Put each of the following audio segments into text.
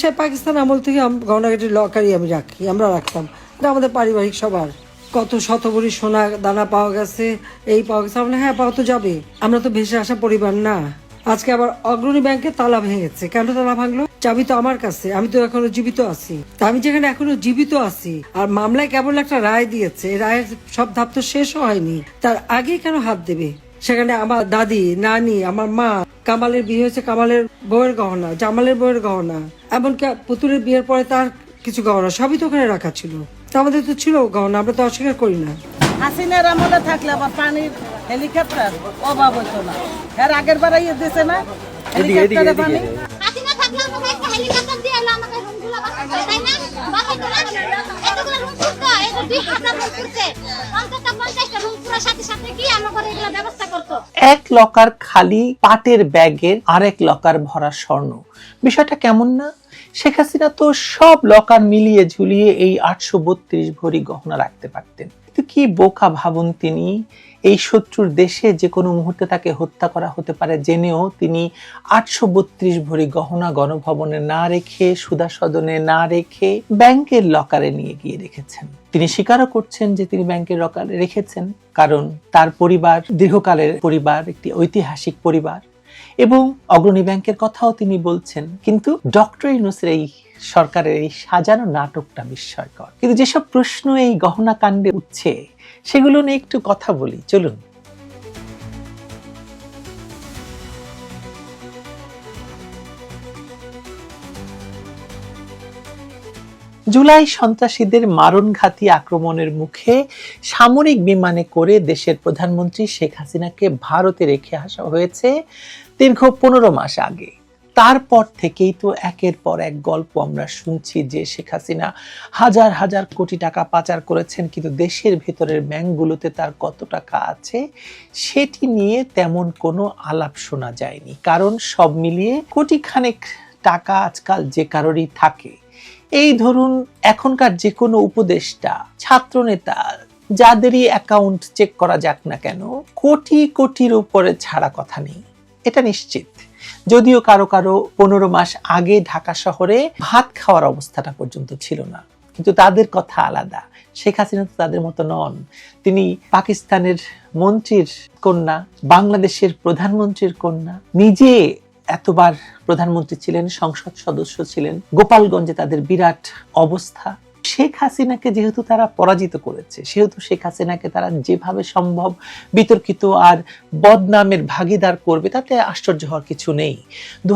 সে পাকিস্তান আমল থেকে গহনাগাটির লকারই আমি রাখি, আমরা রাখতাম। এটা আমাদের পারিবারিক সবার। কত শতভরি সোনা দানা পাওয়া গেছে, এই পাওয়া গেছে। আমরা হ্যাঁ পাওয়া তো যাবে আমরা তো ভেসে আসা পরিবার না। আজকে আবার অগ্রণী ব্যাংকে তালা ভেঙেছে। কেন তালা ভাঙলো? চাবি তো আমার কাছে, আমি তো এখনও জীবিত আছি। আমি যেখানে এখনও জীবিত আছি, আর মামলায় কেবল একটা রায় দিয়েছে। রায়ের সব ধাপ তো শেষও হয়নি। তার আগেই কেন হাত দেবে? সেখানে আমার দাদি নানি আমার মা কামালের বিয়ে হয়েছে কামালের বউয়ের গহনা জামালের বউয়ের গহনা এমনকি পুতুলের বিয়ের পরে তার কিছু গহনা সবই তো ওখানে রাখা ছিল। তা আমাদের তো ছিল গহনা আমরা তো অস্বীকার করি না। হাসিনার আমলে থাকলে আবার পানির হেলিকপ্টার অভাব হতো না। এর আগের বার ইয়ে দিয়েছে না? হেলিকপ্টারে পানি? হাসিনা থাকলে আমাকে একটা হেলিকপ্টার দিয়ে আমাকে রুমগুলো তাই না? এক লকার খালি পাটের ব্যাগের আরেক লকার ভরা স্বর্ণ। বিষয়টা কেমন না? শেখ হাসিনা তো সব লকার মিলিয়ে ঝুলিয়ে এই আটশো বত্রিশ ভরি গহনা রাখতে পারতেন। কিন্তু কি বোকা ভাবুন তিনি? এই শত্রুর দেশে যে কোনো মুহূর্তে তাকে হত্যা করা হতে পারে, জেনেও তিনি আটশো বত্রিশ ভরি গহনা গণভবনে না রেখে সুদা সদনে না রেখে ব্যাংকের লকারে নিয়ে গিয়ে রেখেছেন। তিনি স্বীকারও করছেন যে তিনি ব্যাংকের লকারে রেখেছেন, কারণ তার পরিবার, দীর্ঘকালের পরিবার, একটি ঐতিহাসিক পরিবার এবং অগ্রণী ব্যাংকের কথাও তিনি বলছেন। কিন্তু ডক্টর ইউনুসের এই সরকারের এই সাজানো নাটকটা বিস্ময়কর। কিন্তু যেসব প্রশ্ন এই গহনা কাণ্ডে উঠছে, সেগুলো নিয়ে একটু কথা বলি। চলুন। জুলাই সন্ত্রাসীদের মারণঘাতী আক্রমণের মুখে সামরিক বিমানে করে দেশের প্রধানমন্ত্রী শেখ হাসিনাকে ভারতে রেখে আসা হয়েছে। দীর্ঘ পনেরো মাস আগে। তারপর থেকেই তো একের পর এক গল্প আমরা শুনছি যে শেখ হাসিনা হাজার হাজার কোটি টাকা পাচার করেছেন, কিন্তু দেশের ভেতরের ব্যাংকগুলোতে তার কত টাকা আছে সেটি নিয়ে তেমন কোনো আলাপ শোনা যায়নি। কারণ সব মিলিয়ে কোটি খানেক টাকা আজকাল যে কারোরই থাকে। এই ধরুন, এখনকার যে কোনো উপদেষ্টা, ছাত্রনেতা, যাদেরই অ্যাকাউন্ট চেক করা যাক না কেন, কোটি কোটির উপরে ছাড়া কথা নেই। এটা নিশ্চিত। যদিও কারও কারও পনেরো মাস আগে ঢাকা শহরে ভাত খাওয়ার অবস্থাটা পর্যন্ত ছিল না। কিন্তু তাদের কথা আলাদা। শেখ হাসিনা তো তাদের মতো নন। তিনি পাকিস্তানের মন্ত্রীর কন্যা, বাংলাদেশের প্রধানমন্ত্রীর কন্যা। নিজে এতবার প্রধানমন্ত্রী ছিলেন, সংসদ সদস্য ছিলেন। গোপালগঞ্জে তাদের বিরাট অবস্থা। শেখ হাসিনাকে যেহেতু তারা পরাজিত করেছে, সেহেতু শেখ হাসিনাকে তারা যেভাবে সম্ভব বিতর্কিত আর বদনামের ভাগিদার করবে, তাতে আশ্চর্য হওয়ার কিছু নেই। দু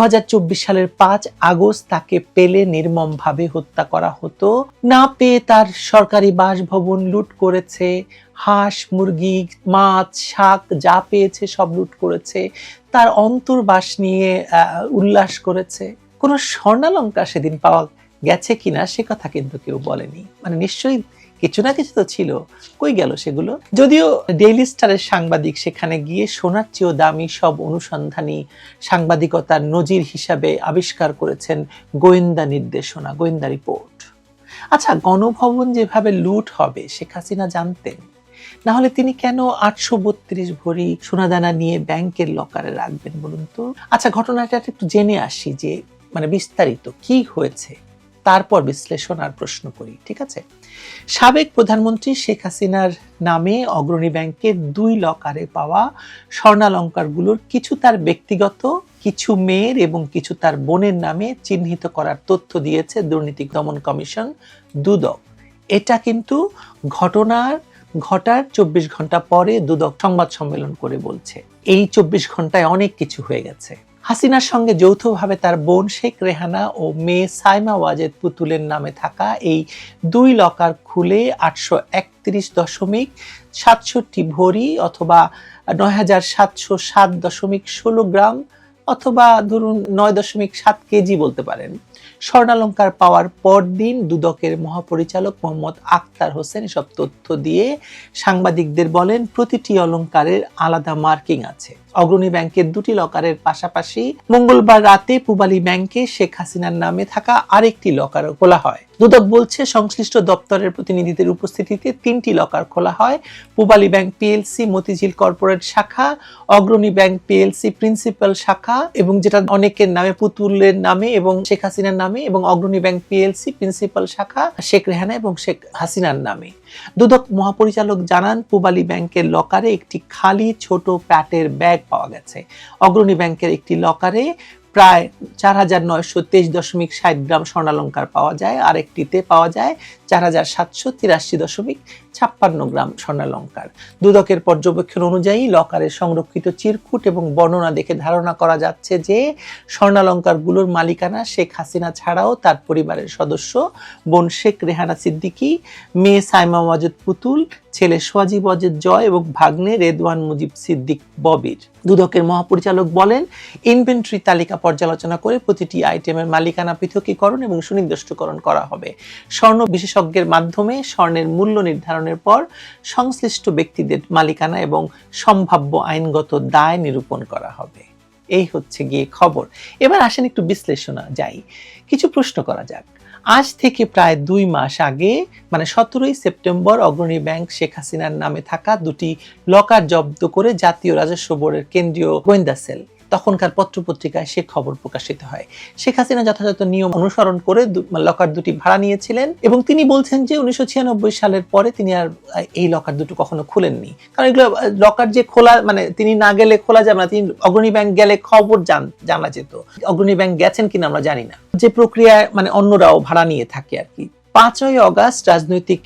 সালের পাঁচ আগস্ট তাকে পেলে নির্মমভাবে হত্যা করা হতো। না পেয়ে তার সরকারি বাসভবন লুট করেছে, হাঁস, মুরগি, মাছ, শাক যা পেয়েছে সব লুট করেছে, তার অন্তর্বাস নিয়ে উল্লাস করেছে। কোনো স্বর্ণালঙ্কা সেদিন পাওয়া গেছে কিনা সে কথা কিন্তু কেউ বলেনি। মানে নিশ্চয়ই কিছু না কিছু তো ছিল। কই গেল সেগুলো? যদিও ডেইলি স্টারের সাংবাদিক সেখানে গিয়ে সোনার চেয়েও দামি সব অনুসন্ধানী সাংবাদিকতার নজির হিসাবে আবিষ্কার করেছেন গোয়েন্দা নির্দেশনা, গোয়েন্দা রিপোর্ট। আচ্ছা গণভবন যেভাবে লুট হবে, শেখ হাসিনা জানতেন। না হলে তিনি কেন আটশো বত্রিশ ভরি সোনাদানা নিয়ে ব্যাংকের লকারে রাখবেন বলুন তো? আচ্ছা ঘটনাটা একটু জেনে আসি যে মানে বিস্তারিত, কি হয়েছে? তারপর বিশ্লেষণ আর প্রশ্ন করি, ঠিক আছে? সাবেক প্রধানমন্ত্রী শেখ হাসিনার নামে অগ্রণী ব্যাংকের দুই লকারে পাওয়া স্বর্ণালঙ্কারগুলোর কিছু তার ব্যক্তিগত, কিছু মেয়ের এবং কিছু তার বোনের নামে চিহ্নিত করার তথ্য দিয়েছে দুর্নীতি দমন কমিশন দুদক। এটা কিন্তু ঘটনার, ঘটার চব্বিশ ঘণ্টা পরে দুদক সংবাদ সম্মেলন করে বলছে। এই চব্বিশ ঘন্টায় অনেক কিছু হয়ে গেছে। হাসিনার সঙ্গে যৌথভাবে তার বোন শেখ রেহানা ও মেয়ে সাইমা ওয়াজেদ পুতুলের নামে থাকা এই দুই লকার খুলে আটশো একত্রিশ দশমিক সাতষট্টি ভরি অথবা নয় হাজার সাতশো সাত দশমিক ষোলো গ্রাম অথবা ধরুন নয় দশমিক সাত কেজি বলতে পারেন। স্বর্ণালঙ্কার পাওয়ার পরদিন দুদকের মহাপরিচালক মোহাম্মদ আক্তার হোসেন এসব তথ্য দিয়ে সাংবাদিকদের বলেন, প্রতিটি অলঙ্কারের আলাদা মার্কিং আছে। অগ্রণী ব্যাংকের দুটি লকারের পাশাপাশি মঙ্গলবার রাতে পূবালী ব্যাংকে শেখ হাসিনার নামে থাকা আরেকটি লকারও খোলা হয়। দুদক বলছে, সংশ্লিষ্ট দপ্তরের প্রতিনিধিদের উপস্থিতিতে তিনটি লকার খোলা হয়। Pubali bank PLC, Motijheel corporate শাখা, অগ্রণী ব্যাংক পিএলসি প্রিন্সিপাল শাখা এবং যেটা অনেকের নামে, পুতুলের নামে এবং শেখ হাসিনার নামে এবং অগ্রণী ব্যাংক পিএলসি, প্রিন্সিপাল শাখা, শেখ রেহানা এবং শেখ হাসিনার নামে। দুদক মহাপরিচালক জানান, পূবালী ব্যাংকের লকারে একটি খালি ছোট প্যাটের ব্যাগ পাওয়া গেছে। অগ্রণী ব্যাংকের একটি লকারে প্রায় চার হাজার নয়শো তেইশ দশমিক ষাট গ্রাম স্বর্ণালঙ্কার পাওয়া যায়। আরেকটিতে পাওয়া যায় চার হাজার সাতশো তিরাশি দশমিক ছাপ্পান্ন গ্রাম স্বর্ণালঙ্কার। দুদকের পর্যবেক্ষণ অনুযায়ী লকারে সংরক্ষিত চিরকুট এবং বর্ণনা দেখে ধারণা করা যাচ্ছে যে স্বর্ণালঙ্কারগুলোর মালিকানা শেখ হাসিনা ছাড়াও তার পরিবারের সদস্য বোন শেখ রেহানা সিদ্দিকী, মেয়ে সাইমা ওয়াজেদ পুতুল ছেলে সোয়াজি ওয়াজেদ জয় এবং ভাগ্নে রেদওয়ান মুজিব সিদ্দিক ববির। দুদকের মহাপরিচালক বলেন, ইনভেন্টরি তালিকা পর্যালোচনা করে প্রতিটি আইটেমের মালিকানা পৃথকীকরণ এবং সুনির্দিষ্টকরণ করা হবে। স্বর্ণ বিশেষজ্ঞের মাধ্যমে স্বর্ণের মূল্য নির্ধারণের পর সংশ্লিষ্ট ব্যক্তিদের মালিকানা এবং সম্ভাব্য আইনগত দায় নিরূপণ করা হবে। এই হচ্ছে গিয়ে খবর। এবার আসেন একটু বিশ্লেষণা যাই। কিছু প্রশ্ন করা যাক। আজ থেকে প্রায় দুই মাস আগে মানে সতেরোই সেপ্টেম্বর অগ্রণী ব্যাংক শেখ হাসিনার নামে থাকা দুটি লকার জব্দ করে জাতীয় রাজস্ব বোর্ডের কেন্দ্রীয় গোয়েন্দা সেল তখনকার পত্রপত্রিকায় সে খবর প্রকাশিত হয়। শেখ হাসিনা যথাযথ নিয়ম অনুসরণ করে লকার দুটি ভাড়া নিয়েছিলেন এবং তিনি বলছেন যে উনিশশো সালের পরে তিনি আর এই লকার দুটো কখনো খুলেননি। কারণ এগুলো লকার যে খোলা মানে তিনি না গেলে খোলা যাবে না, তিনি অগ্রণী ব্যাংক গেলে খবর জান যেত। অগ্রণী ব্যাংক গেছেন কিনা আমরা জানি না। যে প্রক্রিয়ায় মানে অন্যরাও ভাড়া নিয়ে থাকে আর কি। পাঁচই অগাস্ট রাজনৈতিক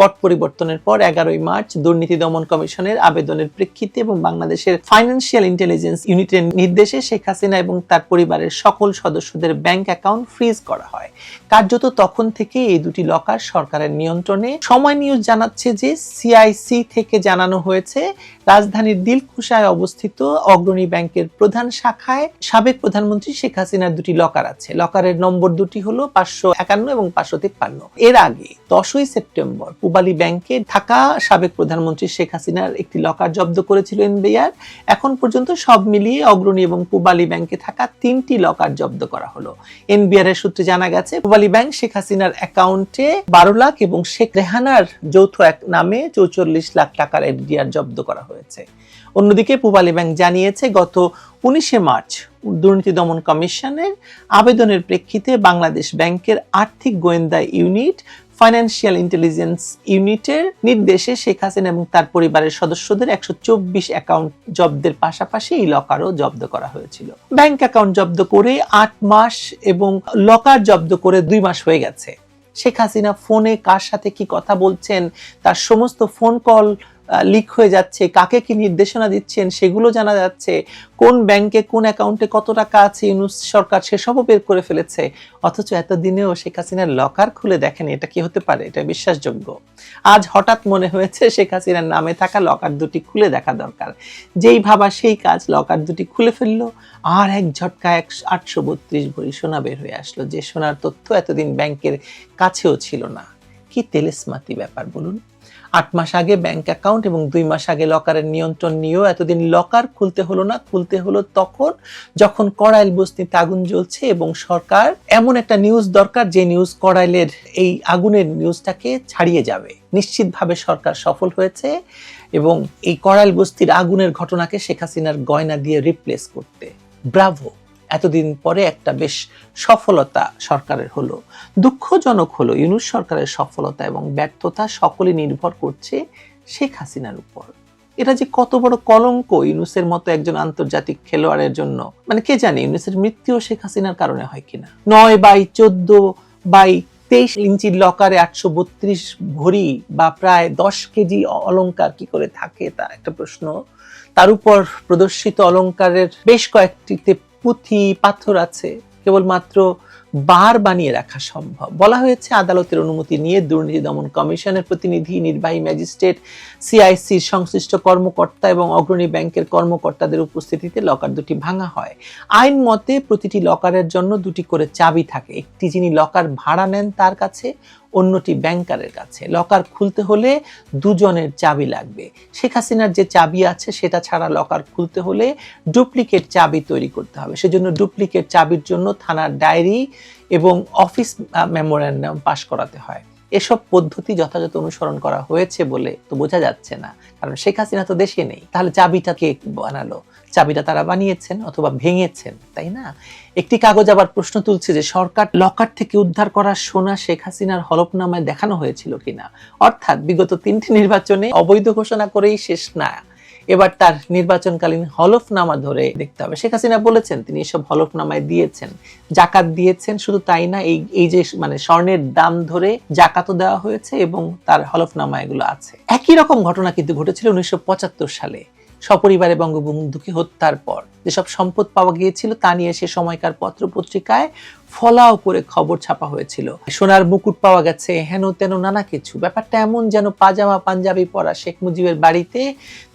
পট পরিবর্তনের পর এগারোই মার্চ দুর্নীতি দমন কমিশনের আবেদনের প্রেক্ষিতে এবং বাংলাদেশের ফাইন্যান্সিয়াল ইন্টেলিজেন্স ইউনিটের নির্দেশে শেখ হাসিনা এবং তার পরিবারের সকল সদস্যদের ব্যাংক অ্যাকাউন্ট ফ্রিজ করা হয়। কার্যত তখন থেকে এই দুটি লকার সরকারের নিয়ন্ত্রণে। সময় নিউজ জানাচ্ছে যে সিআইসি থেকে জানানো হয়েছে, রাজধানীর দিলকুশায় অবস্থিত অগ্রণী ব্যাংকের প্রধান শাখায় সাবেক প্রধানমন্ত্রী শেখ হাসিনার দুটি লকার আছে। লকারের নম্বর দুটি হলো পাঁচশো একান্ন এবং পাঁচশো তিপ্পান্ন। এর আগে দশই সেপ্টেম্বর পূবালী ব্যাংকে থাকা সাবেক প্রধানমন্ত্রী শেখ হাসিনার একটি লকার জব্দ করেছিল এনবিআর। এখন পর্যন্ত সব মিলিয়ে অগ্রণী এবং পূবালী ব্যাংকে থাকা তিনটি লকার জব্দ করা হলো। এনবিআর এর সূত্রে জানা গেছে, পূবালী ব্যাংক শেখ হাসিনার অ্যাকাউন্টে বারো লাখ এবং শেখ রেহানার যৌথ এক নামে চৌচল্লিশ লাখ টাকার এফডিআর জব্দ করা হয়েছে। অন্যদিকে পূবালী ব্যাংক জানিয়েছে, গত উনিশে মার্চ দুর্নীতি দমন কমিশনের আবেদনের প্রেক্ষিতে বাংলাদেশ ব্যাংকের আর্থিক গোয়েন্দা ইউনিট ফাইন্যান্সিয়াল ইন্টেলিজেন্স ইউনিটের নির্দেশে শেখ হাসিনা এবং তার পরিবারের সদস্যদের একশো চব্বিশ অ্যাকাউন্ট জব্দের পাশাপাশি এই লকারও জব্দ করা হয়েছিল। ব্যাংক অ্যাকাউন্ট জব্দ করে আট মাস এবং লকার জব্দ করে দুই মাস হয়ে গেছে। শেখ হাসিনা ফোনে কার সাথে কি কথা বলছেন, তার সমস্ত ফোন কল লিক হয়ে যাচ্ছে, কাকে কি নির্দেশনা দিচ্ছেন সেগুলো জানা যাচ্ছে। কোন ব্যাংকে কোন অ্যাকাউন্টে কত টাকা আছে, ইউনুস সরকার সেসবও বের করে ফেলেছে। অথচ এতদিনেও শেখ হাসিনার লকার খুলে দেখেনি, এটা কি হতে পারে? এটা বিশ্বাসযোগ্য। আজ হঠাৎ মনে হয়েছে শেখ হাসিনার নামে থাকা লকার দুটি খুলে দেখা দরকার। যেই ভাবা সেই কাজ লকার দুটি খুলে ফেলল, আর এক ঝটকা এক আটশো বত্রিশ ভরি সোনা বের হয়ে আসলো। যে সোনার তথ্য এতদিন ব্যাংকের কাছেও ছিল না। কি তেলেসমাতি ব্যাপার, বলুন। আট মাস আগে ব্যাংক অ্যাকাউন্ট এবং দুই মাস আগে লকারের নিয়ন্ত্রণ নিয়েও এতদিন লকার খুলতে হলো না, খুলতে হলো তখন যখন কড়াইল বস্তিতে আগুন জ্বলছে এবং সরকার এমন একটা নিউজ দরকার যে নিউজ কড়াইলের এই আগুনের নিউজটাকে ছাড়িয়ে যাবে। নিশ্চিতভাবে সরকার সফল হয়েছে এবং এই কড়াইল বস্তির আগুনের ঘটনাকে শেখ হাসিনার গয়না দিয়ে রিপ্লেস করতে। ব্রাভো! এতদিন পরে একটা বেশ সফলতা সরকারের হলো। দুঃখজনক হলো, ইউনুস সরকারের সফলতা এবং ব্যর্থতা সকলে নির্ভর করছে শেখ হাসিনার উপর। এটা যে কত বড় কলঙ্ক ইউনুসের মতো একজন আন্তর্জাতিক খেলোয়াড়ের জন্য। মানে কে জানে ইউনুসের মৃত্যু শেখ হাসিনার কারণে হয় কিনা। নয় বাই চোদ্দ বাই তেইশ ইঞ্চির লকারে আটশো বত্রিশ ভরি বা প্রায় দশ কেজি অলংকার কি করে থাকে তা একটা প্রশ্ন। তার উপর প্রদর্শিত অলঙ্কারের বেশ কয়েকটিতে পুঁথি, পাথর আছে, কেবলমাত্র বার বানিয়ে রাখা সম্ভব। বলা হয়েছে, আদালতের অনুমতি নিয়ে দুর্নীতি দমন কমিশনের প্রতিনিধি, নির্বাহী ম্যাজিস্ট্রেট, সিআইসির সংশ্লিষ্ট কর্মকর্তা এবং অগ্রণী ব্যাংকের কর্মকর্তাদের উপস্থিতিতে লকার দুটি ভাঙা হয়। আইন মতে, প্রতিটি লকারের জন্য দুটি করে চাবি থাকে। একটি যিনি লকার ভাড়া নেন তার কাছে অন্যটি ব্যাংকারের কাছে। লকার খুলতে হলে দুজনের চাবি লাগবে। শেখ হাসিনার যে চাবি আছে, সেটা ছাড়া লকার খুলতে হলে ডুপ্লিকেট চাবি তৈরি করতে হবে। সেজন্য ডুপ্লিকেট চাবির জন্য থানার ডায়েরি এবং অফিস মেমোরেন্ডাম পাশ করাতে হয়। এসব পদ্ধতি যথাযথ অনুসরণ করা হয়েছে বলে তো বোঝা যাচ্ছে না। কারণ শেখ হাসিনা তো দেশে নেই। তাহলে চাবিটা কে বানালো? চাবিটা তারা বানিয়েছেন অথবা ভেঙেছেন, তাই না? একটি কাগজ আবার প্রশ্ন তুলছে যে, সরকার লকার থেকে উদ্ধার করা সোনা শেখ হাসিনার হলফনামায় দেখানো হয়েছিল কিনা? অর্থাৎ বিগত তিনটি নির্বাচনে অবৈধ ঘোষণা করেই শেষ না। এবার তার নির্বাচনকালীন হলফনামা ধরে দেখতে হবে। শেখ হাসিনা বলেছেন তিনি এসব হলফনামায় দিয়েছেন, জাকাত দিয়েছেন, শুধু তাই না, এই এই যে মানে স্বর্ণের দাম ধরে জাকাতও দেওয়া হয়েছে এবং তার হলফনামা এগুলো আছে। একই রকম ঘটনা কিন্তু ঘটেছিল উনিশশো পঁচাত্তর সালে। সপরিবারে বঙ্গবন্ধুকে হত্যার পর। যেসব সম্পদ পাওয়া গিয়েছিল তা নিয়ে সে সময়কার পত্র পত্রিকায় ফলাও করে খবর ছাপা হয়েছিল। সোনার মুকুট পাওয়া গেছে হেন তেন নানা কিছু। ব্যাপারটা এমন যেন পাজামা পাঞ্জাবি পরা শেখ মুজিবের বাড়িতে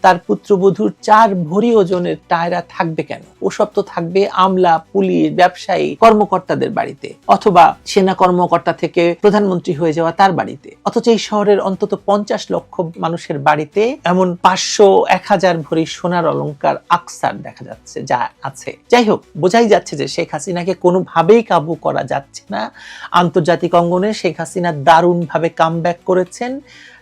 তার পুত্রবধূর চার ভরি ওজনের টায়রা থাকবে কেন? ওসব তো থাকবে আমলা, পুলিশ, ব্যবসায়ী, কর্মকর্তাদের বাড়িতে অথবা সেনা কর্মকর্তা থেকে প্রধানমন্ত্রী হয়ে যাওয়া তার বাড়িতে। অথচ এই শহরের অন্তত পঞ্চাশ লক্ষ মানুষের বাড়িতে এমন পাঁচশো এক হাজার ভরি সোনার অলংকার আকসার দেখা যাচ্ছে, যা আছে। যাই হোক, বোঝাই যাচ্ছে যে শেখ হাসিনাকে কোনোভাবেই কাবু করা যাচ্ছে না। আন্তর্জাতিক অঙ্গনে শেখ হাসিনা দারুণভাবে কামব্যাক করেছেন।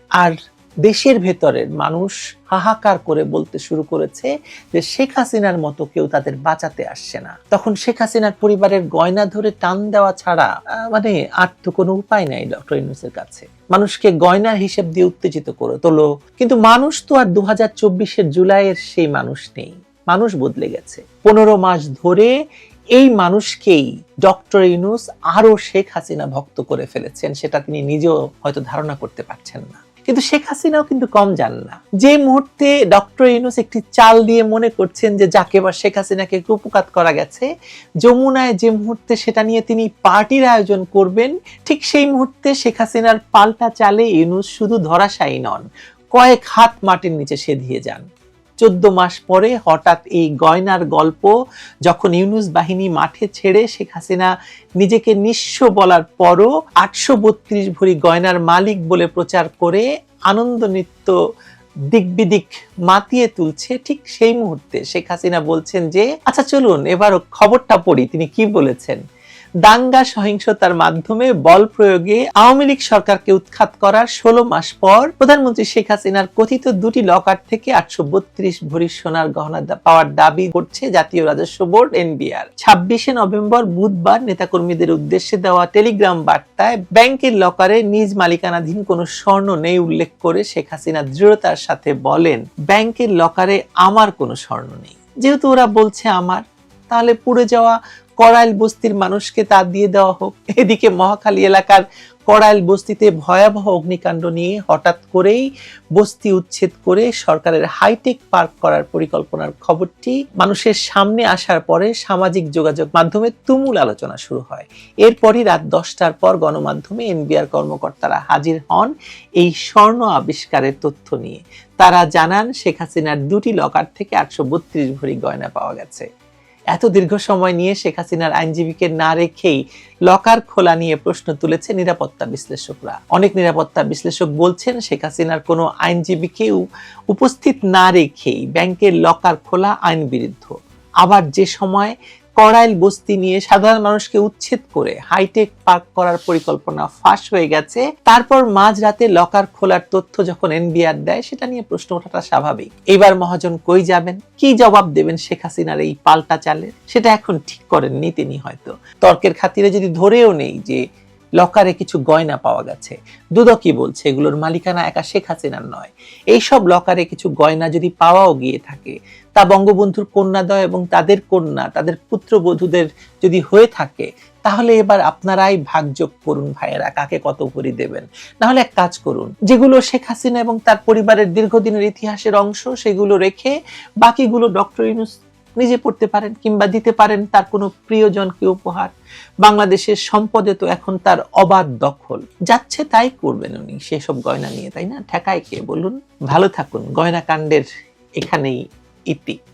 আর দেশের ভেতরের মানুষ হাহাকার করে বলতে শুরু করেছে যে শেখ হাসিনার মতো কেউ তাদের বাঁচাতে আসছে না। তখন শেখ হাসিনার পরিবারের গয়না ধরে টান দেওয়া ছাড়া মানে আর তো কোনো উপায় নাই ডক্টর ইউনুসের কাছে। মানুষকে গয়নার হিসেব দিয়ে উত্তেজিত করে তোলো। কিন্তু মানুষ তো আর দু হাজার চব্বিশের জুলাইয়ের সেই মানুষ নেই। মানুষ বদলে গেছে। পনেরো মাস ধরে এই মানুষকেই ডক্টর ইউনুস আরও শেখ হাসিনা ভক্ত করে ফেলেছেন, সেটা তিনি নিজেও হয়তো ধারণা করতে পারছেন না। কিন্তু শেখ হাসিনাও কিন্তু কম জান না। যে মুহূর্তে ডক্টর ইউনুস একটি চাল দিয়ে মনে করছেন যে যাকে বা শেখ হাসিনাকে কুপকাত করা গেছে, যমুনায় যে মুহূর্তে সেটা নিয়ে তিনি পার্টির আয়োজন করবেন, ঠিক সেই মুহূর্তে শেখ হাসিনার পাল্টা চালে ইউনুস শুধু ধরাশায়ী নন, কয়েক হাত মাটির নিচে সেধিয়ে যান। চোদ্দ মাস পরে হঠাৎ এই গয়নার গল্প যখন ইউনুস বাহিনী মাঠে ছেড়ে শেখ হাসিনা নিজেকে নিঃস্ব বলার পরও আটশো বত্রিশ ভরি গয়নার মালিক বলে প্রচার করে আনন্দ নৃত্য দিক বিদিক মাতিয়ে তুলছে ঠিক সেই মুহূর্তে শেখ হাসিনা বলছেন যে আচ্ছা চলুন, এবার খবরটা পড়ি, তিনি কি বলেছেন? দাঙ্গা সহিংসতার মাধ্যমে বল প্রয়োগে আওয়ামী লীগ সরকারকে উৎখাত করার ষোলো মাস পর প্রধানমন্ত্রী শেখ হাসিনার কথিত দুটি লকার থেকে আটশো বত্রিশ ভরি সোনার গহনা পাওয়ার দাবি করছে জাতীয় রাজস্ব বোর্ড, এনবিআর। ছাব্বিশে নভেম্বর বুধবার নেতাকর্মীদের উদ্দেশ্যে দেওয়া টেলিগ্রাম বার্তায় ব্যাংকের লকারে নিজ মালিকানাধীন কোনো স্বর্ণ নেই উল্লেখ করে শেখ হাসিনা দৃঢ়তার সাথে বলেন, ব্যাংকের লকারে আমার কোনো স্বর্ণ নেই। যেহেতু ওরা বলছে আমার, তাহলে পুড়ে যাওয়া করাইল বস্তির মানুষকে তা দিয়ে দেওয়া হোক। এদিকে মহাখালী এলাকার করাইল বস্তিতে ভয়াবহ অগ্নিকাণ্ড নিয়ে হঠাৎ করেই বস্তি উচ্ছেদ করে সরকারের হাইটেক পার্ক করার পরিকল্পনার খবরটি মানুষের সামনে আসার পরে সামাজিক যোগাযোগ মাধ্যমে তুমুল আলোচনা শুরু হয়। এরপরই রাত দশটার পর গণমাধ্যমে এনবিআর কর্মকর্তারা হাজির হন এই স্বর্ণ আবিষ্কারের তথ্য নিয়ে। তারা জানান, শেখ হাসিনার দুটি লকার থেকে আটশো বত্রিশ ভরি গয়না পাওয়া গেছে। এত দীর্ঘ সময় নিয়ে শেখ হাসিনার আইনজীবীকে না রেখেই লকার খোলা নিয়ে প্রশ্ন তুলেছে নিরাপত্তা বিশ্লেষকরা। অনেক নিরাপত্তা বিশ্লেষক বলছেন শেখ হাসিনার কোনো আইনজীবীকে উপস্থিত না রেখেই ব্যাংকের লকার খোলা আইন বিরুদ্ধ। আবার যে সময় করাইল বস্তি নিয়ে সাধারণ মানুষকে উচ্ছেদ করে হাইটেক পার্ক করার পরিকল্পনা ফাঁস হয়ে গেছে। তারপর মাঝরাতে লকার খোলার তথ্য যখন এনবিআর দেয়, সেটা নিয়ে প্রশ্ন ওঠাটা স্বাভাবিক। এবার মহাজন কই যাবেন? কি জবাব দেবেন শেখ হাসিনার এই পাল্টা চালে? সেটা এখন ঠিক করেননি তিনি হয়তো। তর্কের খাতিরে যদি ধরেও নেই যে লকারে কিছু গয়না পাওয়া গেছে, দুদকই বলছে এগুলোর মালিকানা একা শেখ হাসিনার নয়। এইসব লকারে কিছু গয়না যদি পাওয়াও গিয়ে থাকে তা বঙ্গবন্ধুর কন্যাদয় এবং তাদের কন্যা, তাদের পুত্রবধূদের যদি হয়ে থাকে, তাহলে এবার আপনারাই ভাগযোগ করুন ভাইয়েরা, কাকে কত ভরি দেবেন। নাহলে এক কাজ করুন, যেগুলো শেখ হাসিনা এবং তার পরিবারের দীর্ঘদিনের ইতিহাসের অংশ, সেগুলো রেখে বাকিগুলো ডক্টর ইউনুস নিজে পড়তে পারেন কিংবা দিতে পারেন তার কোনো প্রিয়জনকে উপহার। বাংলাদেশের সম্পদে তো এখন তার অবাধ দখল। যাচ্ছে তাই করবেন উনি সেসব গয়না নিয়ে, তাই না? ঠেকায় কে? বলুন। ভালো থাকুন। গয়না কাণ্ডের এখানেই IT.